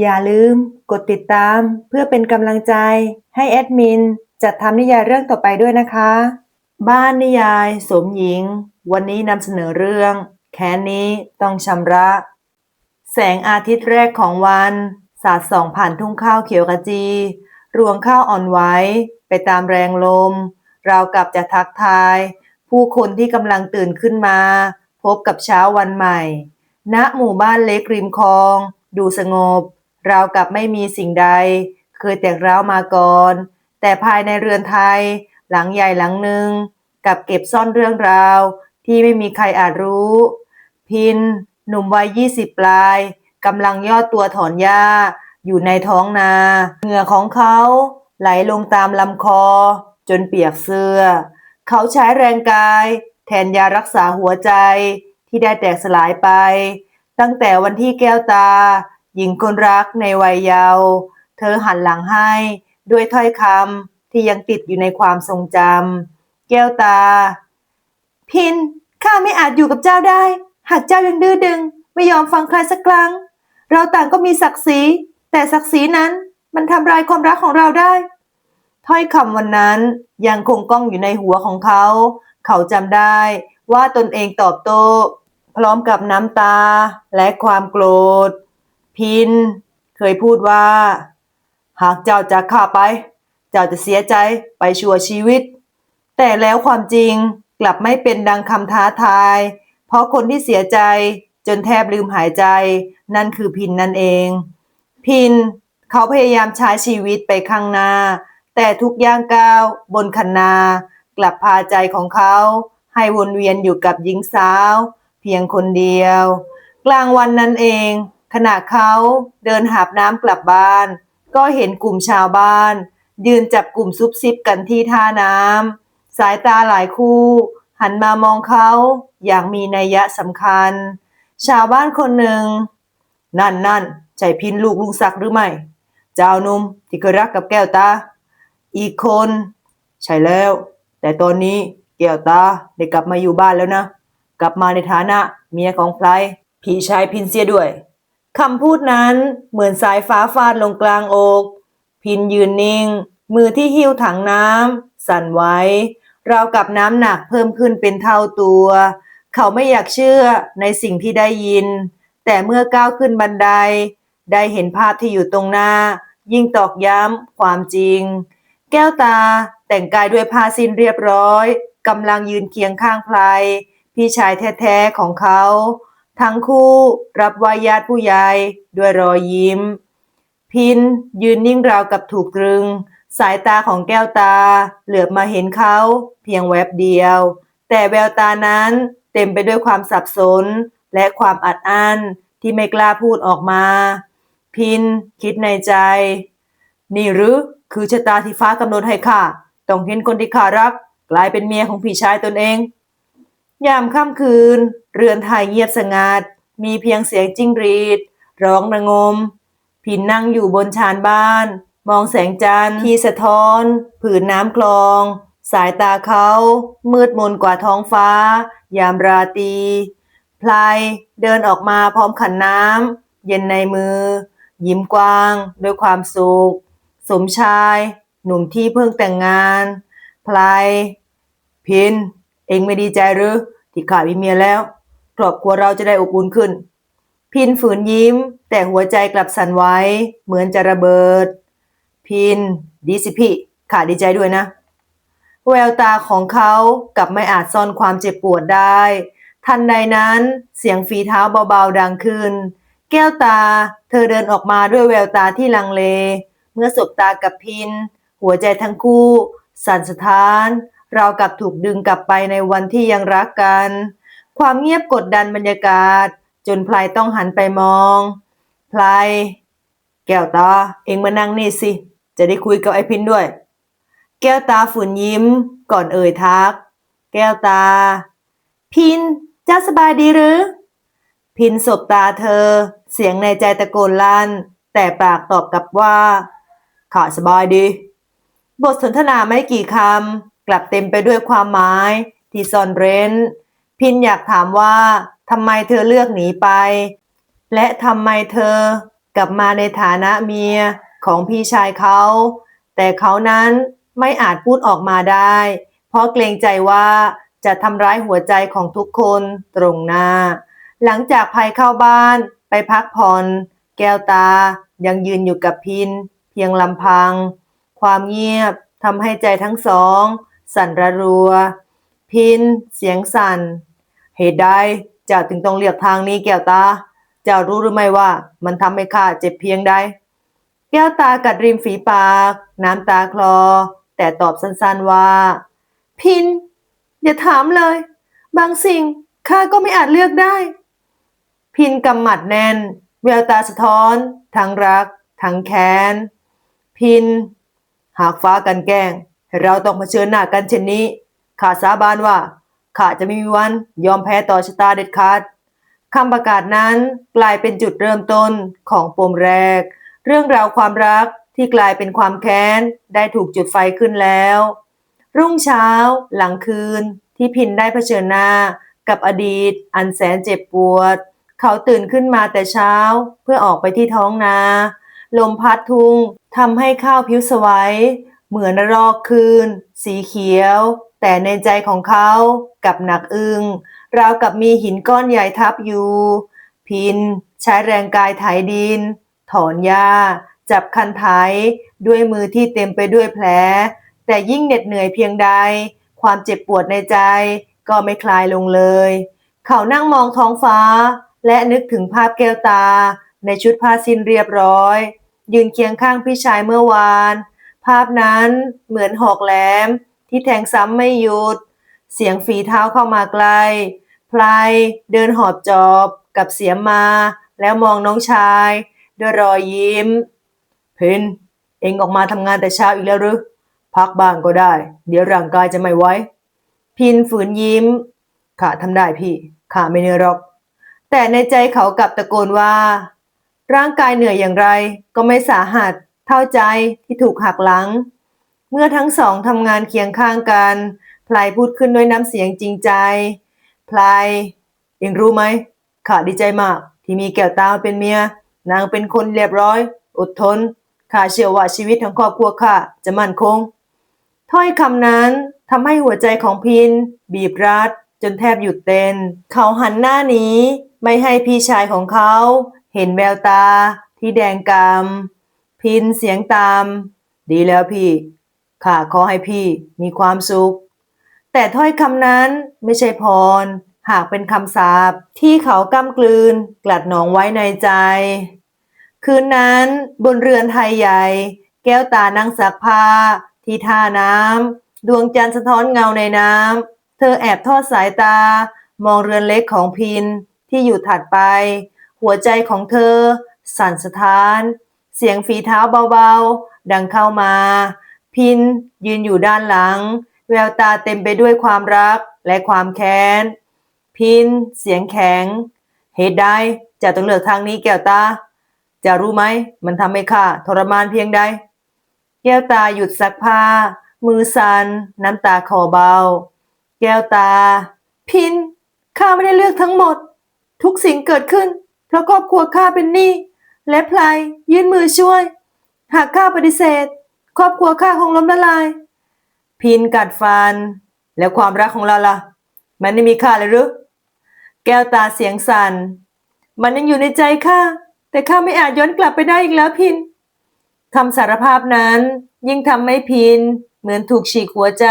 อย่าลืม กดติดตามเพื่อเป็นกำลังใจให้แอดมินจัดทำนิยายเรื่องต่อไปด้วยนะคะ บ้านนิยายสมหญิง วันนี้นำเสนอเรื่อง แค้นนี้ต้องชำระ แสงอาทิตย์แรกของวัน สาดส่องผ่านทุ่งข้าวเขียวกระจี รวงข้าวอ่อนไหวไปตามแรงลม เราวกับจะทักทาย ผู้คนที่กำลังตื่นขึ้นมา พบกับเช้าวันใหม่ ณหมู่บ้านเล็กริมคลอง ดูสงบ ราวกับไม่มีสิ่งใด เคยแตกร้าวมาก่อน แต่ภายในเรือนไทย หลังใหญ่หลังหนึ่งกับเก็บซ่อนเรื่องราว ที่ไม่มีใครอาจรู้ พิน หนุ่มวัยยี่สิบปลายกำลังย่อตัวถอนหญ้า อยู่ในท้องนาเหงื่อของเขาไหลลงตามลำคอ จนเปียกเสื้อ เขาใช้แรงกาย แทนยารักษาหัวใจที่ได้แตกสลายไป ตั้งแต่วันที่แก้วตา หญิงคนรักในวัยเยาว์เธอหันหลังให้ ด้วยถ้อยคำที่ยังติดอยู่ในความทรงจำแก้วตา พินข้าไม่อาจอยู่กับเจ้าได้ หากเจ้ายังดื้อดึง ไม่ยอมฟังใครสักครั้ง เราต่างก็มีศักดิ์ศรี แต่ศักดิ์ศรีนั้นมันทำลายความรักของเราได้ ถ้อยคำวันนั้นยังคงก้องอยู่ในหัวของเขา เขาจำได้ว่าตนเองตอบโต้พร้อมกับน้ำตาและความโกรธ พิน เคยพูดว่า หากเจ้าจากข้าไป เจ้าจะเสียใจไปชั่วชีวิต แต่แล้วความจริงกลับไม่เป็นดังคำท้าทาย เพราะคนที่เสียใจจนแทบลืมหายใจ นั่นคือพินนั่นเอง พิน เขาพยายามใช้ชีวิตไปข้างหน้า แต่ทุกย่างก้าวบนคันนากลับพาใจของเขาให้วนเวียนอยู่กับหญิงสาว เพียงคนเดียว กลางวันนั้นเอง ขณะเขาเดินหาบน้ำกลับบ้าน ก็เห็นกลุ่มชาวบ้าน ยืนจับกลุ่มซุบซิบกันที่ท่าน้ำสายตาหลายคู่ หันมามองเขาอย่างมีนัยยะสำคัญ ชาวบ้านคนหนึ่ง นั่นนั่นใช่พินลูกลุงศักดิ์หรือไม่ เจ้านุ่มที่เคยรักกับแก้วตา อีกคน ใช่แล้ว แต่ตอนนี้แก้วตาได้กลับมาอยู่บ้านแล้วนะ กลับมาในฐานะเมียของใครพี่ชายพินเสียด้วย คำพูดนั้นเหมือนสายฟ้าฟาดลงกลางอก พินยืนนิ่ง มือที่หิ้วถังน้ำสั่นไหวราวกับน้ำหนักเพิ่มขึ้นเป็นเท่าตัว เขาไม่อยากเชื่อในสิ่งที่ได้ยิน แต่เมื่อก้าวขึ้นบันได ได้เห็นภาพที่อยู่ตรงหน้า ยิ่งตอกย้ำความจริง แก้วตาแต่งกายด้วยผ้าสิ้นเรียบร้อยกำลังยืนเคียงข้างพลายพี่ชายแท้ๆของเขา ทั้งคู่รับวายาทผู้ใหญ่ด้วยรอยยิ้ม พินยืนนิ่งราวกับถูกตรึง สายตาของแก้วตา เหลือบมาเห็นเขา เพียงแวบเดียว แต่แววตานั้นเต็มไปด้วยความสับสน และความอัดอั้นที่ไม่กล้าพูดออกมา พินคิดในใจ นี่หรือคือชะตาที่ฟ้ากำหนดให้ข้าต้องเห็นคนที่ข้ารัก กลายเป็นเมียของพี่ชายตนเอง ยามค่ำคืน เรือนไทยเงียบสงัด มีเพียงเสียงจิ้งหรีด ร้องระงมพินนั่งอยู่บนชานบ้าน มองแสงจันทร์ที่สะท้อน ผืนน้ำคลอง สายตาเขา มืดมนกว่าท้องฟ้า ยามราตรีพลายเดินออกมาพร้อมขันน้ำเย็นในมือ ยิ้มกว้างด้วยความสุข สมชาย หนุ่มที่เพิ่งแต่งงานพลายพิน เองไม่ดีใจหรือ ที่ข้ามีเมียแล้ว ครอบครัวเราจะได้อบอุ่นขึ้น พินฝืนยิ้ม แต่หัวใจกลับสั่นไหวเหมือนจะระเบิด พิน ดีสิพี่ข้าดีใจด้วยนะ แววตาของเขากลับไม่อาจซ่อนความเจ็บปวดได้ ทันใดนั้นเสียงฝีเท้าเบาๆดังขึ้น แก้วตา เธอเดินออกมาด้วยแววตาที่ลังเล เมื่อสบตากับพิน หัวใจทั้งคู่ สั่นสะท้าน เราวกับถูกดึงกลับไปในวันที่ยังรักกัน ความเงียบกดดันบรรยากาศ จนพลายต้องหันไปมองพลายแก้วตาเองมานั่งนี่สิ จะได้คุยกับไอ้พินด้วย แก้วตาฝืนยิ้ม ก่อนเอ่ยทัก แก้วตา พินเจ้าสบายดีหรือ พินสบตาเธอ เสียงในใจตะโกนลั่น แต่ปากตอบกลับว่าข้าสบายดี บทสนทนาไม่กี่คำ กลับเต็มไปด้วยความหมายที่ซ่อนเร้น พินอยากถามว่าทำไมเธอเลือกหนีไป และทำไมเธอกลับมาในฐานะเมียของพี่ชายเขา แต่เขานั้นไม่อาจพูดออกมาได้ เพราะเกรงใจว่าจะทำร้ายหัวใจของทุกคนตรงหน้า หลังจากภัยเข้าบ้านไปพักผ่อน แก้วตายังยืนอยู่กับพิน เพียงลำพัง ความเงียบทำให้ใจทั้งสอง สั่นระรัว พินเสียงสั่น เหตุใดเจ้าถึงต้องเลือกทางนี้แก้วตา เจ้ารู้หรือไม่ว่า มันทำให้ข้าเจ็บเพียงใด แก้วตากัดริมฝีปาก น้ำตาคลอ แต่ตอบสั้นๆว่า พิน อย่าถามเลย บางสิ่งข้าก็ไม่อาจเลือกได้ พินกำหมัดแน่น แววตาสะท้อน ทั้งรัก ทั้งแค้น พิน หากฟ้ากันแกล้ง เราต้องเผชิญหน้ากันเช่นนี้ข้าสาบานว่าข้าจะไม่มีวันยอมแพ้ต่อชะตาเด็ดขาดคำประกาศนั้นกลายเป็นจุดเริ่มต้นของปมแรก เรื่องราวความรักที่กลายเป็นความแค้นได้ถูกจุดไฟขึ้นแล้ว รุ่งเช้าหลังคืนที่พินได้เผชิญหน้ากับอดีต อันแสนเจ็บปวด เขาตื่นขึ้นมาแต่เช้าเพื่อออกไปที่ท้องนา ลมพัดทุ่งทำให้ข้าวผิวสวัย เหมือนรอกคืน สีเขียว แต่ในใจของเขากับหนักอึ้งราวกับมีหินก้อนใหญ่ทับอยู่ พินใช้แรงกายไถดิน ถอนหญ้า จับคันไถด้วยมือที่เต็มไปด้วยแผล แต่ยิ่งเหน็ดเหนื่อยเพียงใด ความเจ็บปวดในใจก็ไม่คลายลงเลย เขานั่งมองท้องฟ้า และนึกถึงภาพแก้วตา ในชุดผ้าสิ้นเรียบร้อย ยืนเคียงข้างพี่ชายเมื่อวาน ภาพนั้นเหมือนหอกแหลม ที่แทงซ้ำไม่หยุด เสียงฝีเท้าเข้ามาไกลพลายเดินหอบจอบกับเสียมมาแล้วมองน้องชาย ด้วยรอยยิ้มเพนเองออกมาทำงานแต่เช้าอีกแล้วหรือ พักบ้างก็ได้ เดี๋ยวร่างกายจะไม่ไหวพินฝืนยิ้มข้าทำได้พี่ข้าไม่เหนื่อยหรอก แต่ในใจเขากลับตะโกนว่า ร่างกายเหนื่อยอย่างไรก็ไม่สาหัส เท่าใจที่ถูกหักหลัง เมื่อทั้งสองทำงานเคียงข้างกันพลายพูดขึ้นด้วยน้ำเสียงจริงใจพลายเองรู้ไหมข้าดีใจมาก ที่มีแก้วตาเป็นเมีย นางเป็นคนเรียบร้อย อดทนข้าเชื่อว่าชีวิตของครอบครัวข้าจะมั่นคง ถ้อยคำนั้นทำให้หัวใจของพิน บีบรัดจนแทบหยุดเต้น เขาหันหน้าหนี้ ไม่ให้พี่ชายของเขา เห็นแววตาที่แดงกำ พินเสียงตาม ดีแล้วพี่ ข้าขอให้พี่มีความสุข แต่ถ้อยคำนั้นไม่ใช่พร หากเป็นคำสาปที่เขากำกลืน กลัดหนองไว้ในใจ คืนนั้นบนเรือนไทยใหญ่ แก้วตานั่งซักผ้า ที่ท่าน้ำดวงจันทร์สะท้อนเงาในน้ำเธอแอบทอดสายตา มองเรือนเล็กของพินที่อยู่ถัดไป หัวใจของเธอ สั่นสะท้าน เสียงฝีเท้าเบาๆ ดังเข้ามา พินยืนอยู่ด้านหลัง แววตาเต็มไปด้วยความรักและความแค้น พินเสียงแข็ง เหตุใดจะต้องเลือกทางนี้แก้วตา จะรู้ไหมมันทำให้ข้าทรมานเพียงใด แก้วตาหยุดซักผ้า มือสัน่นน้ำตาคอเบา แก้วตา พินข้าไม่ได้เลือกทั้งหมด ทุกสิ่งเกิดขึ้น เพราะครอบครัวข้าเป็นหนี้ และพลายยื่นมือช่วย หากข้าปฏิเสธ ครอบครัวข้าคงล้มละลาย พินกัดฟัน แล้วความรักของเราล่ะ มันไม่มีค่าเลยหรือแก้วตาเสียงสัน่นมันยังอยู่ในใจข้าแต่ข้าไม่อาจย้อนกลับไปได้อีกแล้วพินคำสารภาพนั้น ยิ่งทำให้พิน เหมือนถูกฉีกหัวใจ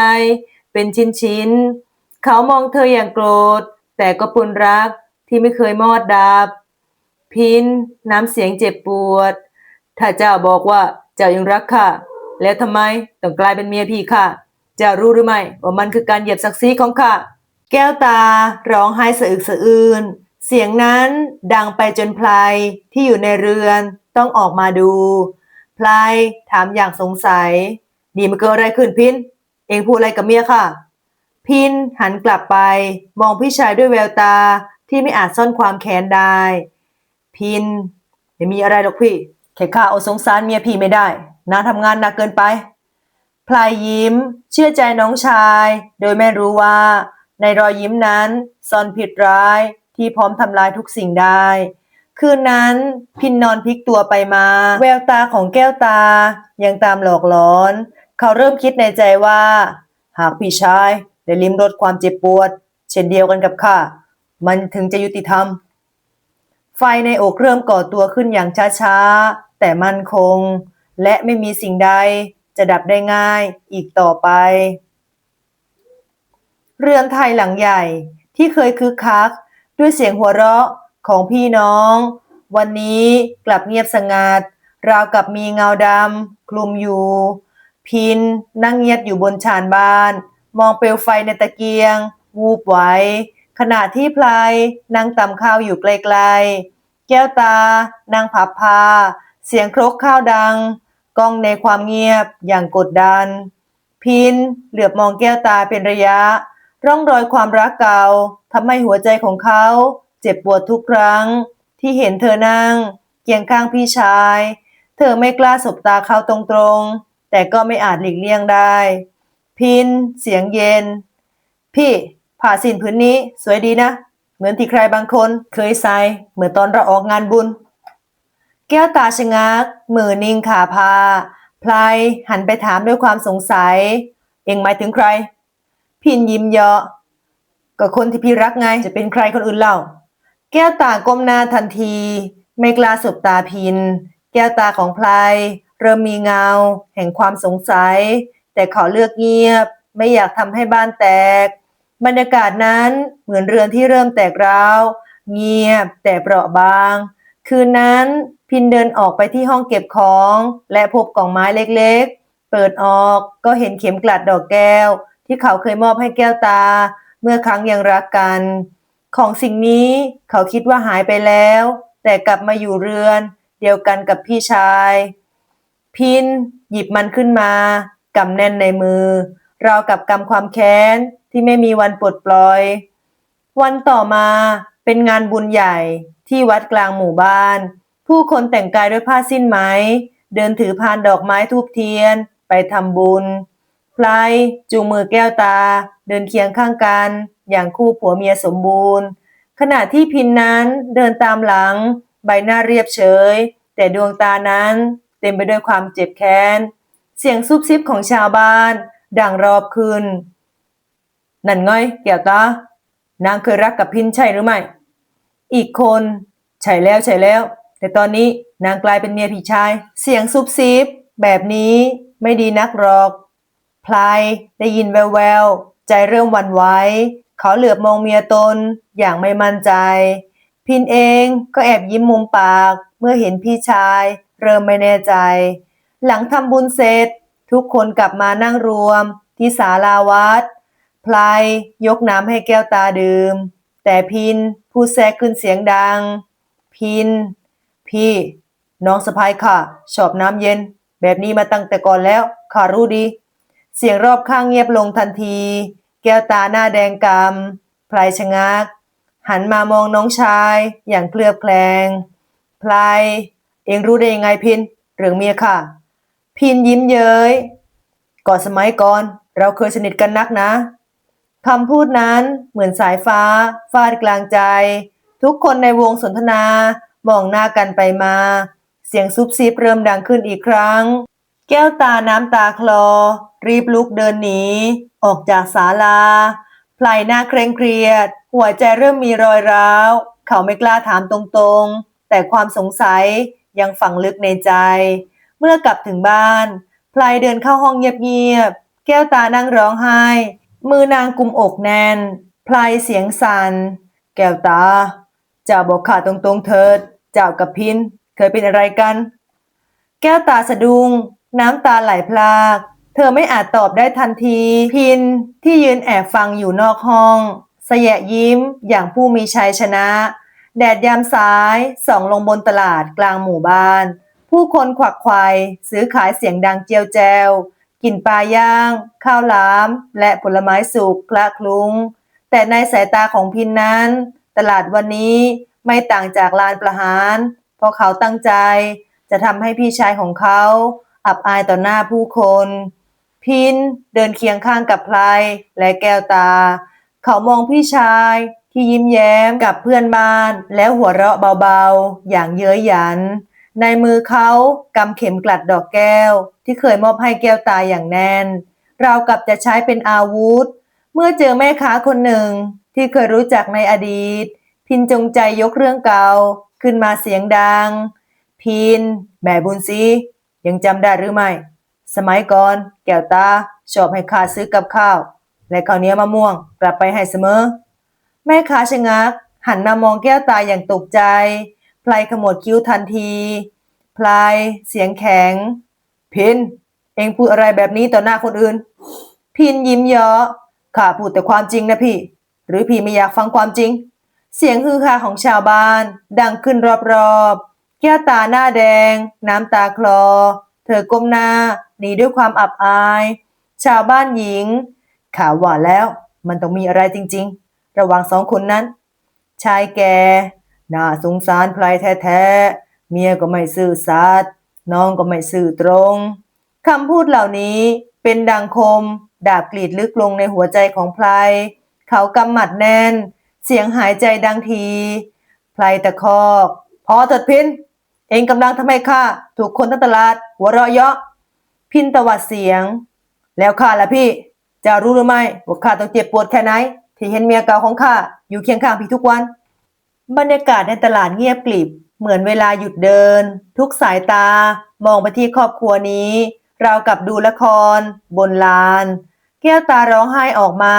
เป็นชิ้นๆเขามองเธออย่างโกรธ แต่ก็ปนรักที่ไม่เคยมอดดับ พินน้ำเสียงเจ็บปวด ถ้าเจ้าบอกว่าเจ้ายังรักข้าแล้วทำไมต้องกลายเป็นเมียพี่ข้าเจ้ารู้หรือไม่ว่ามันคือการเหยียบศักดิ์ศรีของข้าแก้วตาร้องไห้สะอึกสะอื้นเสียงนั้นดังไปจนพลายที่อยู่ในเรือนต้องออกมาดูพลายถามอย่างสงสัยนี่มันเกิดอะไรขึ้นพิน เองพูดอะไรกับเมียค่ะ พินหันกลับไป มองพี่ชายด้วยแววตาที่ไม่อาจซ่อนความแค้นได้ พินไม่มีอะไรหรอกพี่แค่ข้าเอาสงสารเมียพี่ไม่ได้น้าทำงานหนักเกินไปพลายยิ้ม เชื่อใจน้องชาย โดยไม่รู้ว่า ในรอยยิ้มนั้นซ่อนผิดร้ายที่พร้อมทำลายทุกสิ่งได้ คืนนั้นพินนอนพลิกตัวไปมา แววตาของแก้วตา ยังตามหลอกหลอน เขาเริ่มคิดในใจว่า หากพี่ชายได้ลิ้มรสความเจ็บปวด เช่นเดียวกันกับข้ามันถึงจะยุติธรรม ไฟในอกเริ่มก่อตัวขึ้นอย่างช้าๆ แต่มั่นคง และไม่มีสิ่งใดจะดับได้ง่ายอีกต่อไป เรือนไทยหลังใหญ่ที่เคยคึกคัก ด้วยเสียงหัวเราะของพี่น้อง วันนี้กลับเงียบสงัด ราวกับมีเงาดำคลุมอยู่ พินนั่งเงียบอยู่บนชานบ้าน มองเปลวไฟในตะเกียง วูบไว้ ขณะที่พลายนั่งตำข้าวอยู่ไกลๆ แก้วตานั่งพับผ้าเสียงครกข้าวดังก้องในความเงียบอย่างกดดัน พินเหลือบมองแก้วตาเป็นระยะ ร่องรอยความรักเก่าทำให้หัวใจของเขาเจ็บปวดทุกครั้ง ที่เห็นเธอนั่งเคียงข้างพี่ชาย เธอไม่กล้าสบตาเขาตรงๆ แต่ก็ไม่อาจหลีกเลี่ยงได้ พินเสียงเย็น พี่ ผ่าสินพื้นนี้สวยดีนะ เหมือนที่ใครบางคนเคยใส่เมื่อตอนเราออกงานบุญ แก้วตาชะงัก มือนิ่งขาพาพลายหันไปถามด้วยความสงสัย เองหมายถึงใคร พินยิ้มเยาะก็คนที่พี่รักไงจะเป็นใครคนอื่นเล่า แก้วตาก้มหน้าทันที ไม่กล้าสบตาพิน แก้วตาของพลายเริ่มมีเงา แห่งความสงสัย แต่ขาเลือกเงียบ ไม่อยากทำให้บ้านแตก บรรยากาศนั้นเหมือนเรือนที่เริ่มแตกร้าว เงียบแต่เปราะบาง คืนนั้นพินเดินออกไปที่ห้องเก็บของ และพบกล่องไม้เล็กๆ เปิดออกก็เห็นเข็มกลัดดอกแก้ว ที่เขาเคยมอบให้แก้วตา เมื่อครั้งยังรักกัน ของสิ่งนี้เขาคิดว่าหายไปแล้ว แต่กลับมาอยู่เรือน เดียวกันกับพี่ชาย พินหยิบมันขึ้นมากำแน่นในมือ เรากับกำความแค้น ที่ไม่มีวันปลดปล่อย วันต่อมาเป็นงานบุญใหญ่ที่วัดกลางหมู่บ้าน ผู้คนแต่งกายด้วยผ้าสิ้นไหม เดินถือพานดอกไม้ทูบเทียน ไปทำบุญพลายจูงมือแก้วตา เดินเคียงข้างกัน อย่างคู่ผัวเมียสมบูรณ์ ขณะที่พินนั้นเดินตามหลัง ใบหน้าเรียบเฉย แต่ดวงตานั้นเต็มไปด้วยความเจ็บแค้น เสียงซุบซิบของชาวบ้าน ดังรอบคืน นั่นไงแก้วตา นางเคยรักกับพินใช่หรือไม่ อีกคน ใช่แล้วใช่แล้ว แต่ตอนนี้นางกลายเป็นเมียพี่ชาย เสียงซุบซิบแบบนี้ไม่ดีนักหรอก พลายได้ยินแววๆ ใจเริ่มวันไหวเขาเหลือบมองเมียตนอย่างไม่มั่นใจ พินเองก็แอบยิ้มมุมปากเมื่อเห็นพี่ชาย เริ่มไม่แน่ใจ หลังทำบุญเสร็จ ทุกคนกลับมานั่งรวมที่ศาลาวัด พลายยกน้ำให้แก้วตาดื่ม แต่พินพูดแทรกขึ้นเสียงดัง พิน พี่ น้องสะพายค่ะ ชอบน้ำเย็น แบบนี้มาตั้งแต่ก่อนแล้วข้ารู้ดี เสียงรอบข้างเงียบลงทันที แก้วตาหน้าแดงกำพลายชะงัก หันมามองน้องชายอย่างเคลือบแคลงพลายเองรู้ได้ยังไงพินเรื่องเมียค่ะ พินยิ้มเย้ยก่อนสมัยก่อน เราเคยสนิทกันนักนะ คำพูดนั้นเหมือนสายฟ้า ฟาดกลางใจ ทุกคนในวงสนทนามองหน้ากันไปมา เสียงซุบซิบเริ่มดังขึ้นอีกครั้ง แก้วตาน้ำตาคลอ รีบลุกเดินหนี ออกจากศาลาพลายหน้าเคร่งเครียด หัวใจเริ่มมีรอยร้าว เขาไม่กล้าถามตรงๆ แต่ความสงสัยยังฝังลึกในใจ เมื่อกลับถึงบ้านพลายเดินเข้าห้องเงียบๆ แก้วตานั่งร้องไห้ มือนางกุมอกแน่นพลายเสียงสัน่นแก้วตาเจ้าบอกข้าตรงๆเถิดเจ้ากับพินเคยเป็นอะไรกัน แก้วตาสะดุง้งน้ำตาไหลพลาก เธอไม่อาจตอบได้ทันที พินที่ยืนแอบฟังอยู่นอกห้องสยะยิ้มอย่างผู้มีชัยชนะ แดดยามสายส่องลงบนตลาดกลางหมู่บ้าน ผู้คนขวักไขวซื้อขายเสียงดังเจียวแจว กลิ่นปลาย่าง ข้าวหลาม และผลไม้สุกคละคลุ้ง แต่ในสายตาของพินนั้น ตลาดวันนี้ไม่ต่างจากลานประหาร เพราะเขาตั้งใจจะทำให้พี่ชายของเขา อับอายต่อหน้าผู้คน พินเดินเคียงข้างกับพลายและแก้วตา เขามองพี่ชายที่ยิ้มแย้มกับเพื่อนบ้านแล้วหัวเราะเบาๆ อย่างเย้ยหยัน ในมือเขากำเข็มกลัดดอกแก้วที่เคยมอบให้แก้วตาอย่างแน่นราวกับจะใช้เป็นอาวุธ เมื่อเจอแม่ค้าคนหนึ่งที่เคยรู้จักในอดีต พินจงใจยกเรื่องเก่าขึ้นมาเสียงดัง พิน แม่บุญซียังจำได้หรือไม่ สมัยก่อน แก้วตาชอบให้ข้าซื้อกับข้าว และข้าวเหนียวมะม่วงกลับไปให้เสมอ แม่ค้าชะงัก หันมามองแก้วตาอย่างตกใจพลายขมวดคิ้วทันทีพลายเสียงแข็ง พิน เองพูดอะไรแบบนี้ต่อหน้าคนอื่น พินยิ้มเยาะข้าพูดแต่ความจริงนะพี่ หรือพี่ไม่อยากฟังความจริง เสียงฮือฮาของชาวบ้าน ดังขึ้นรอบๆ แก้วตาหน้าแดง น้ำตาคลอ เธอก้มหน้าหนีด้วยความอับอาย ชาวบ้านหญิงข่าวว่าแล้ว มันต้องมีอะไรจริง ๆ ระหว่างสองคนนั้น ชายแก่ น่าสงสารพลายแท้ๆ เมียก็ไม่ซื่อสัตย์ น้องก็ไม่ซื่อตรงคำพูดเหล่านี้เป็นดังคม ดาบกรีดลึกลงในหัวใจของพลายเขากำหมัดแน่น เสียงหายใจดังทีพลายตะคอกพอเถิดพิน เองกำลังทำให้ข้าถูกคนทั้งตลาด หัวเราะเยาะ พินตวัดเสียง แล้วข้าล่ะพี่ จะรู้หรือไม่ว่าข้าต้องเจ็บปวดแค่ไหน ที่เห็นเมียเก่าของข้าอยู่เคียงข้างพี่ทุกวัน บรรยากาศในตลาดเงียบกลิบ เหมือนเวลาหยุดเดิน ทุกสายตามองไปที่ครอบครัวนี้ราวกับดูละคร บนลาน แก้วตาร้องไห้ออกมา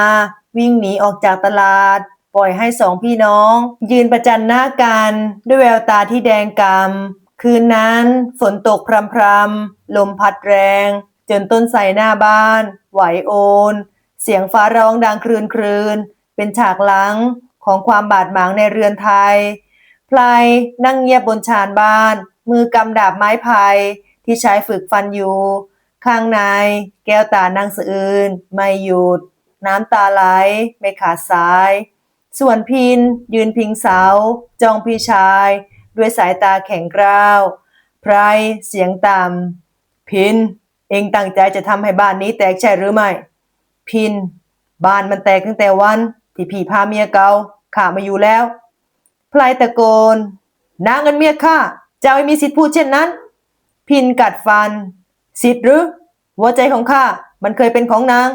วิ่งหนีออกจากตลาด ปล่อยให้สองพี่น้อง ยืนประจันหน้ากัน ด้วยแววตาที่แดงกำคืนนั้นฝนตกพรำๆลมพัดแรง จนต้นไทรหน้าบ้าน ไหวโอน เสียงฟ้าร้องดังครืนครืนเป็นฉากหลังของความบาดหมางในเรือนไทย พลายนั่งเงียบบนชานบ้าน มือกำดาบไม้ไผ่ที่ใช้ฝึกฟันอยู่ ข้างในแก้วตานั่งสะอื้นไม่หยุด น้ำตาไหลไม่ขาดสาย ส่วนพินยืนพิงเสาจ้องพี่ชาย ด้วยสายตาแข็งกร้าวไพรเสียงต่ำพิน เองตั้งใจจะทำให้บ้านนี้แตกใช่หรือไม่ พิน บ้านมันแตกตั้งแต่วัน ที่พี่พาเมียเก่าข้ามาอยู่แล้ว พลายตะโกน นางเงินเมียข้าจ้าไม่มีสิทธิ์พูดเช่นนั้น พินกัดฟัน สิทธิ์หรือ หัวใจของข้ามันเคยเป็นของนาง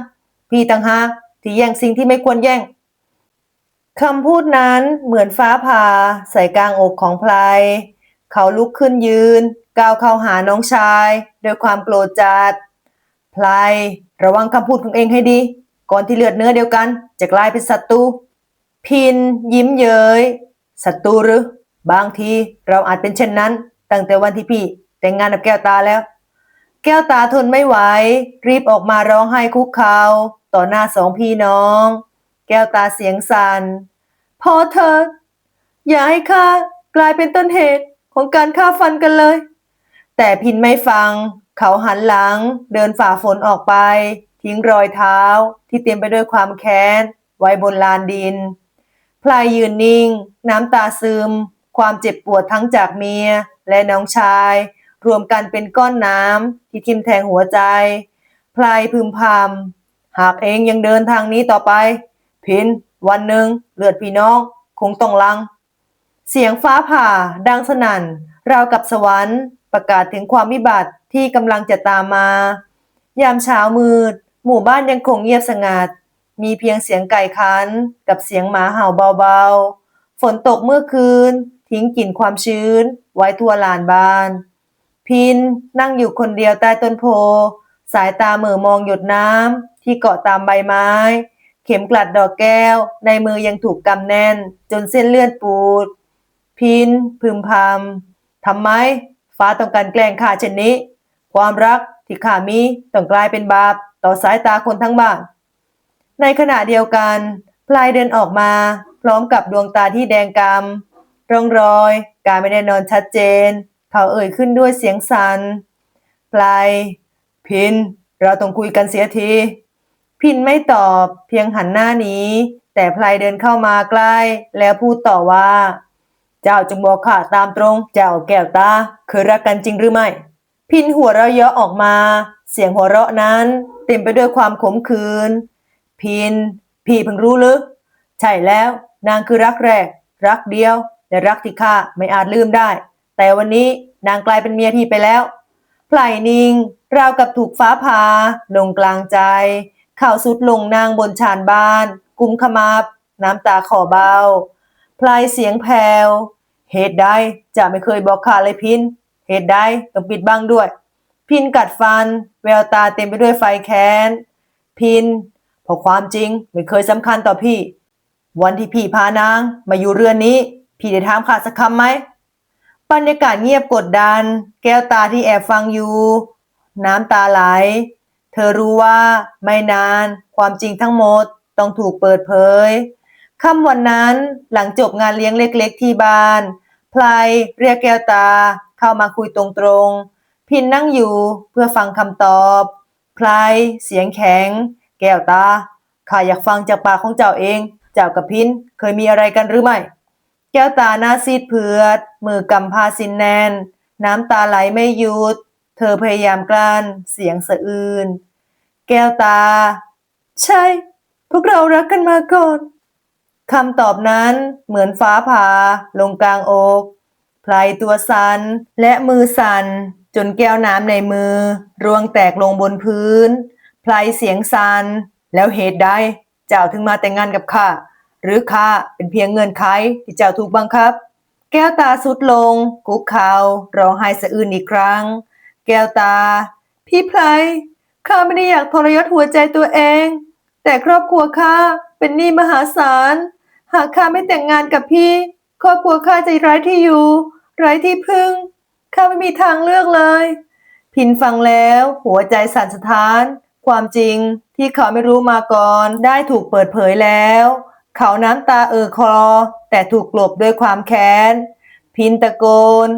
พี่ต่างหากที่แย่งสิ่งที่ไม่ควรแย่งคำพูดนั้นเหมือนฟ้าผ่าใส่กลางอกของพลายเขาลุกขึ้นยืนก้าวเข้าหาน้องชายด้วยความโกรธจัดพลายระวังคำพูดของเองให้ดี ก่อนที่เลือดเนื้อเดียวกัน จะกลายเป็นศัตรูพินยิ้มเย้ย ศัตรูหรือ บางทีเราอาจเป็นเช่นนั้น ตั้งแต่วันที่พี่ แต่งงานกับแก้วตาแล้ว แก้วตาทนไม่ไหว รีบออกมาร้องไห้คุกเข่าต่อหน้าสองพี่น้อง แก้วตาเสียงสัน่นพอเถิดอย่าให้ข้ากลายเป็นต้นเหตุของการฆ่าฟันกันเลย แต่พินไม่ฟัง เขาหันหลัง เดินฝ่าฝนออกไป ทิ้งรอยเท้าที่เต็มไปด้วยความแค้น ไว้บนลานดิน ลายยืนนิ่ง น้ำตาซึม ความเจ็บปวดทั้งจากเมียและน้องชาย รวมกันเป็นก้อนน้ำที่ทิ่มแทงหัวใจ พลายพึมพำหากเองยังเดินทางนี้ต่อไป พิน วันหนึ่งเลือดพี่น้อง คงต้องลัง เสียงฟ้าผ่า ดังสนั่น ราวกับสวรรค์ประกาศถึงความวิบัติที่กำลังจะตามมา ยามเช้ามืด หมู่บ้านยังคงเงียบสงัด มีเพียงเสียงไก่คันกับเสียงหมาเห่าเบาๆ ฝนตกเมื่อคืน ทิ้งกลิ่นความชื้น ไว้ทั่วลานบ้าน พินนั่งอยู่คนเดียวใต้ต้นโพ สายตาเหม่อมองหยดน้ำที่เกาะตามใบไม้ เข็มกลัดดอกแก้ว ในมือยังถูกกำแน่น จนเส้นเลือดปูด พินพึมพำทำไม ฟ้าต้องการแกล้งข้าเช่นนี้ ความรักที่ข้ามีต้องกลายเป็นบาป ต่อสายตาคนทั้งบ้าน ในขณะเดียวกัน พลายเดินออกมา พร้อมกับดวงตาที่แดงกำร่องรอย การไม่แน่นอนชัดเจน เขาเอ่ยขึ้นด้วยเสียงสัน่นพลาย พิน เราต้องคุยกันเสียที พินไม่ตอบเพียงหันหน้านี้ แต่พลายเดินเข้ามาใกล้ แล้วพูดต่อว่า เจ้าจงบอกข้าตามตรง เจ้าแก้วตาเคยรักกันจริงหรือไม่ พินหัวเราะเยาะออกมา เสียงหัวเราะนั้น เต็มไปด้วยความขมขื่น พิน พี่เพิ่งรู้ลึกใช่แล้ว นางคือรักแรก รักเดียว และรักที่ข้าไม่อาจลืมได้ แต่วันนี้นางกลายเป็นเมียพี่ไปแล้วไพลนิงราวกับถูกฟ้าผ่าลงกลางใจ เข่าสุดลงนางบนชานบ้าน กุมขมับ น้ำตาขอเบาพลายเสียงแผ่วเหตุใดจะไม่เคยบอกข้าเลยพิน เหตุใดต้องปิดบังด้วย พินกัดฟัน แววตาเต็มไปด้วยไฟแค้น พิน เพราะความจริงไม่เคยสำคัญต่อพี่ วันที่พี่พานางมาอยู่เรือนนี้ พี่ได้ถามข้าสักคำไหมบรรยากาศเงียบกดดัน แก้วตาที่แอบฟังอยู่ น้ำตาไหล เธอรู้ว่าไม่นาน ความจริงทั้งหมดต้องถูกเปิดเผยค่ำวันนั้นหลังจบงานเลี้ยงเล็กๆที่บ้านพลายเรียกแก้วตาเข้ามาคุยตรงๆ พินนั่งอยู่เพื่อฟังคำตอบพลายเสียงแข็ง แก้วตาข้าอยากฟังจากปากของเจ้าเอง เจ้ากับพินเคยมีอะไรกันหรือไม่ แก้วตาหน้าซีดเผือด มือกำผ้าสินแนน น้ำตาไหลไม่หยุด เธอพยายามกลั้นเสียงสะอื้น แก้วตา ใช่ พวกเรารักกันมาก่อนคำตอบนั้นเหมือนฟ้าผ่าลงกลางอกไพลตัวสันและมือสั่นจนแก้วน้ำในมือร่วงแตกลงบนพื้น ไพลเสียงสันแล้วเหตุใดเจ้าถึงมาแต่งงานกับข้าหรือข้าเป็นเพียงเงินไขที่เจ้าถูกบังคับ แก้วตาสุดลงคุกเข่าร้องไห้สะอื้นอีกครั้ง แก้วตา พี่ไพรข้าไม่ได้อยากทรยศหัวใจตัวเอง แต่ครอบครัวข้าเป็นหนี้มหาศาล หากข้าไม่แต่งงานกับพี่ ครอบครัวข้าจะไร้ที่อยู่ ไร้ที่พึ่งข้าไม่มีทางเลือกเลย พินฟังแล้ว หัวใจสั่นสะท้าน ความจริงที่เขาไม่รู้มาก่อนได้ถูกเปิดเผยแล้ว เขาน้ำตาเอ่อคลอ แต่ถูกกลบด้วยความแค้น พินตะโกน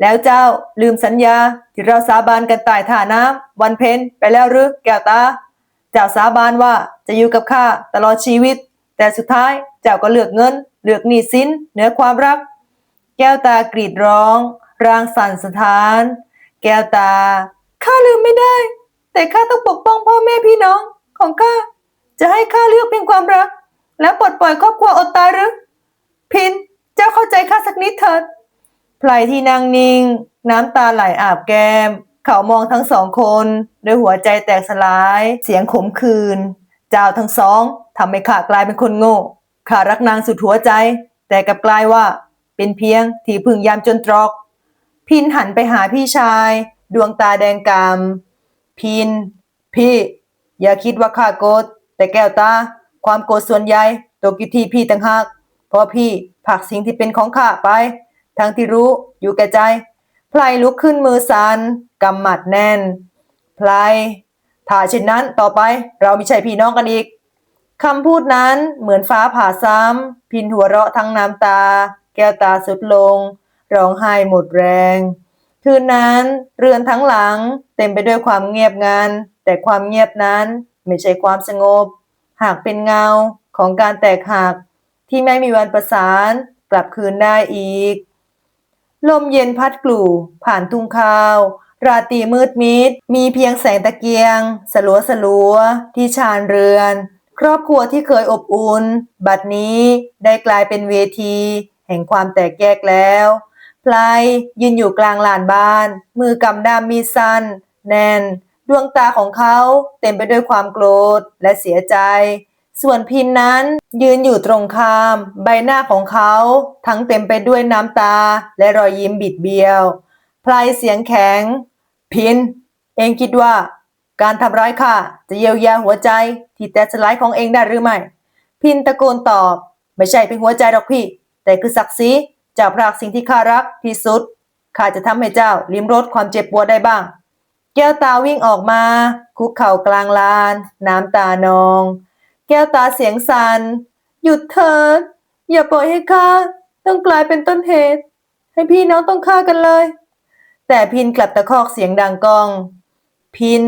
แล้วเจ้าลืมสัญญาที่เราสาบานกันต้ท่าน้ำวันเพ็ญไปแล้วหรือแก้วตาเจ้าสาบานว่าจะอยู่กับข้าตลอดชีวิต แต่สุดท้ายเจ้าก็เลือกเงิน เลือกหนี้สินเหนือความรัก แก้วตากรีดร้อง ร่างสั่นสะท้าน แก้วตาข้าลืมไม่ได้ แต่ข้าต้องปกป้องพ่อแม่พี่น้องของข้าจะให้ข้าเลือกเพียงความรัก แล้วปลดปล่อยครอบครัวอดตายหรือ พินเจ้าเข้าใจข้าสักนิดเถิดไพลที่นั่งนิ่ง น้ำตาไหลอาบแก้ม เขามองทั้งสองคนด้วยหัวใจแตกสลาย เสียงขมขื่นเจ้าทั้งสองทำให้ข้ากลายเป็นคนโง่ข้ารักนางสุดหัวใจ แต่กลับกลายว่า เป็นเพียงที่พึ่งยามจนตรอก พินหันไปหาพี่ชาย ดวงตาแดงกำ พิน พี่ อย่าคิดว่าข้าโกรธแต่แก้วตา ความโกรธส่วนใหญ่ตกอยู่ที่พี่ต่างหากเพราะพี่ผลักสิ่งที่เป็นของข้าไป ทั้งที่รู้อยู่แก่ใจไพลลุกขึ้นมือสันกำหมัดแน่นไพลถ้าเช่นนั้นต่อไปเราไม่ใช่พี่น้องกันอีกคำพูดนั้นเหมือนฟ้าผ่าซ้ำพินหัวเราะทั้งน้ำตา แก้วตาสุดลง ร้องไห้หมดแรง คืนนั้นเรือนทั้งหลังเต็มไปด้วยความเงียบงันแต่ความเงียบนั้นไม่ใช่ความสงบ หากเป็นเงาของการแตกหัก ที่ไม่มีวันประสานกลับคืนได้อีก ลมเย็นพัดกลู่ผ่านทุ่งข้าว ราตรีมืดมิด มีเพียงแสงตะเกียง สลัวสลัวๆที่ชานเรือน ครอบครัวที่เคยอบอุ่น บัดนี้ได้กลายเป็นเวที แห่งความแตกแยกแล้ว พลายยืนอยู่กลางลานบ้าน มือกำดามมีสั้นแน่น ดวงตาของเขาเต็มไปด้วยความโกรธและเสียใจ ส่วนพินนั้นยืนอยู่ตรงข้าม ใบหน้าของเขาทั้งเต็มไปด้วยน้ำตาและรอยยิ้มบิดเบี้ยวพลายเสียงแข็ง พิน เองคิดว่า การทำร้ายข้าจะเยียวยาหัวใจที่แตกสลายของเองได้หรือไม่ พินตะโกนตอบ ไม่ใช่เป็นหัวใจหรอกพี่ แต่คือศักดิ์ศรี เจ้าพรากสิ่งที่ข้ารักที่สุดข้าจะทำให้เจ้าลิ้มรสความเจ็บปวดได้บ้าง แก้วตาวิ่งออกมา คุกเข่ากลางลาน น้ำตานอง แก้วตาเสียงสัน่นหยุดเถิดอย่าปล่อยให้ข้าต้องกลายเป็นต้นเหตุ ให้พี่น้องต้องฆ่ากันเลย แต่พินกลับตะคอกเสียงดังกอง พิน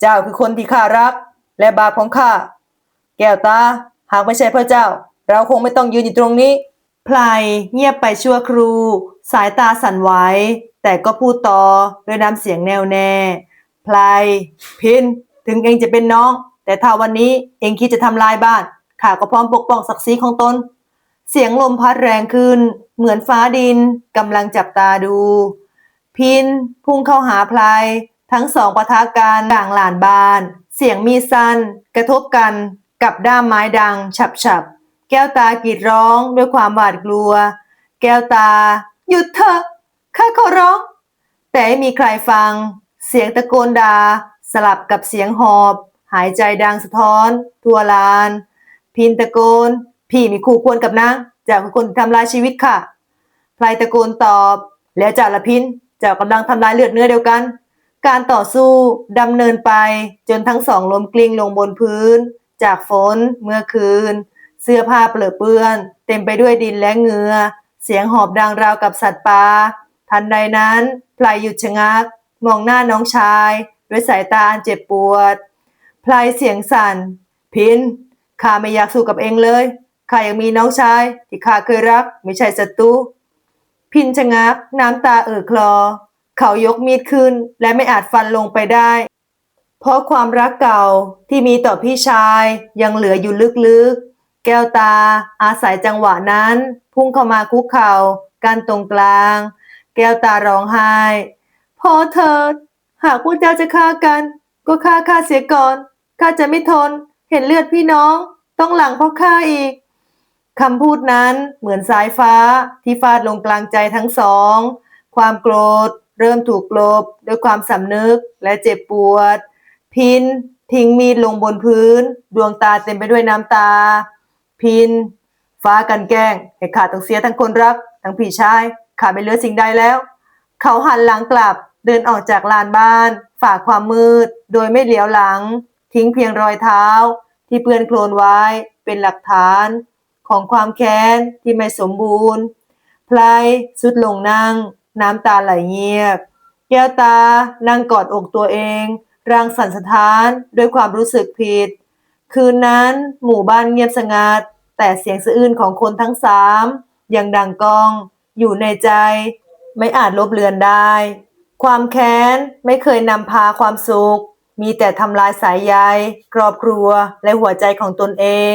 เจ้าคือคนที่ข้ารัก และบาปของข้าแก้วตาหากไม่ใช่พระเจ้า เราคงไม่ต้องยืนอยู่ตรงนี้ พลายเงียบไปชั่วครูสายตาสั่นไหวแต่ก็พูดต่อด้วยน้ำเสียงแน่วแน่พลายพินถึงเองจะเป็นน้อง แต่ถ้าวันนี้เองคิดจะทำลายบ้านข้าก็พร้อมปกป้องศักดิ์ศรีของตน เสียงลมพัดแรงขึ้น เหมือนฟ้าดินกำลังจับตาดู พินพุ่งเข้าหาพลายทั้งสองปะทะกันกลางลานบาน เสียงมีสั้นกระทบกันกับด้ามไม้ดังฉับฉับ ก้วตากรีดร้องด้วยความหวาดกลัว แก้วตา หยุดเถอะข้าขอร้อง แต่ไม่มีใครฟัง เสียงตะโกนด่าสลับกับเสียงหอบ หายใจดังสะท้อนทั่วลาน พินตะโกน พี่มีคู่ควรกับนางจากคนทำลายชีวิตค่ะพลายตะโกนตอบ แล้วจ่าละพินจ้ากำลังทำลายเลือดเนื้อเดียวกัน การต่อสู้ดำเนินไปจนทั้งสองล้มกลิ้งลงบนพื้น จากฝนเมื่อคืน เสื้อผ้าเปลือเปื้อน เต็มไปด้วยดินและเหงื่อ เสียงหอบดังราวกับสัตว์ป่า ทันใดนั้นพลายหยุดชะงัก มองหน้าน้องชาย ด้วยสายตาอันเจ็บปวด พลายเสียงสั่น พิน ข้าไม่อยากสู้กับเองเลย ข้ายังมีน้องชาย ที่ข้าเคยรัก ไม่ใช่ศัตรู พินชะงัก น้ำตาเอ่อคลอ เขายกมีดขึ้น และไม่อาจฟันลงไปได้เพราะความรักเก่าที่มีต่อพี่ชายยังเหลืออยู่ลึกๆ แก้วตา อาศัยจังหวะนั้น พุ่งเข้ามาคุกเข่ากันตรงกลาง แก้วตาร้องไห้พอเถิดหากพวกเจ้าจะฆ่ากัน ก็ฆ่าข้าเสียก่อนข้าจะไม่ทน เห็นเลือดพี่น้อง ต้องหลังเพราะข้าอีกคำพูดนั้นเหมือนสายฟ้าที่ฟาดลงกลางใจทั้งสอง ความโกรธ เริ่มถูกกลบด้วยความสำนึกและเจ็บปวด พินทิ้งมีดลงบนพื้น ดวงตาเต็มไปด้วยน้ำตา พิน ฟ้ากันแกล้งให้ข้าต้องเสียทั้งคนรัก ทั้งพี่ชายข้าไม่เหลือสิ่งใดแล้ว เขาหันหลังกลับเดินออกจากลานบ้านฝากความมืด โดยไม่เหลียวหลัง ทิ้งเพียงรอยเท้า ที่เปื้อนโคลนไว้เป็นหลักฐานของความแค้นที่ไม่สมบูรณ์พลายสุดลงนั่ง น้ำตาไหลเงียบ แก้วตานั่งกอดอกตัวเอง ร่างสั่นสะท้านด้วยความรู้สึกผิด คืนนั้นหมู่บ้านเงียบสงัด แต่เสียงสะอื้นของคนทั้งสามยังดังก้อง อยู่ในใจ ไม่อาจลบเลือนได้ ความแค้นไม่เคยนำพาความสุข มีแต่ทำลายสายใยครอบครัวและหัวใจของตนเอง